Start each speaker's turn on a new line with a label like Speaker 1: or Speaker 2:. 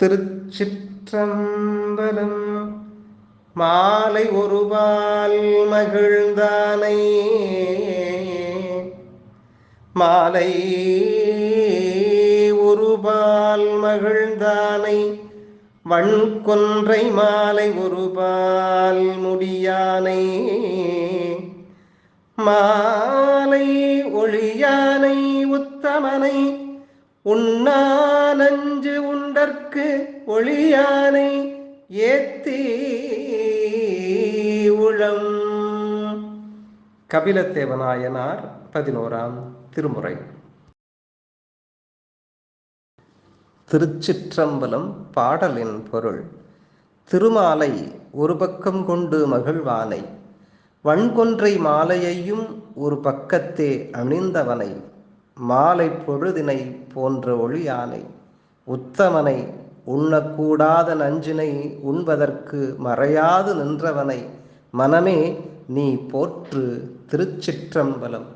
Speaker 1: திருச்சிற்றம்பலம் மாலை ஒருபால் மகிழ்ந்தானை. மாலை ஒருபால் மகிழ்ந்தானை. வண்கொன்றை மாலை ஒருபால் முடியானை. மாலை ஒளியானை உத்தமனை உண்ணா நஞ்சு உண்டற்கு ஒளியானை ஏத்தி உளம் கபிலத்தேவநாயனார் பதினோராம் திருமுறை. திருச்சிற்றம்பலம் பாடலின் பொருள் திருமாலை ஒரு பக்கம் கொண்டு மகிழ்வானை வன்கொன்றை மாலையையும் ஒரு பக்கத்தே அணிந்தவனை மாலை பொழுதினை போன்ற ஒளியானை உத்தமனை உண்ணக்கூடாத நஞ்சினை உண்பதற்கு மறையாது நின்றவனை மனமே நீ போற்று திருச்சிற்றம்பலம்.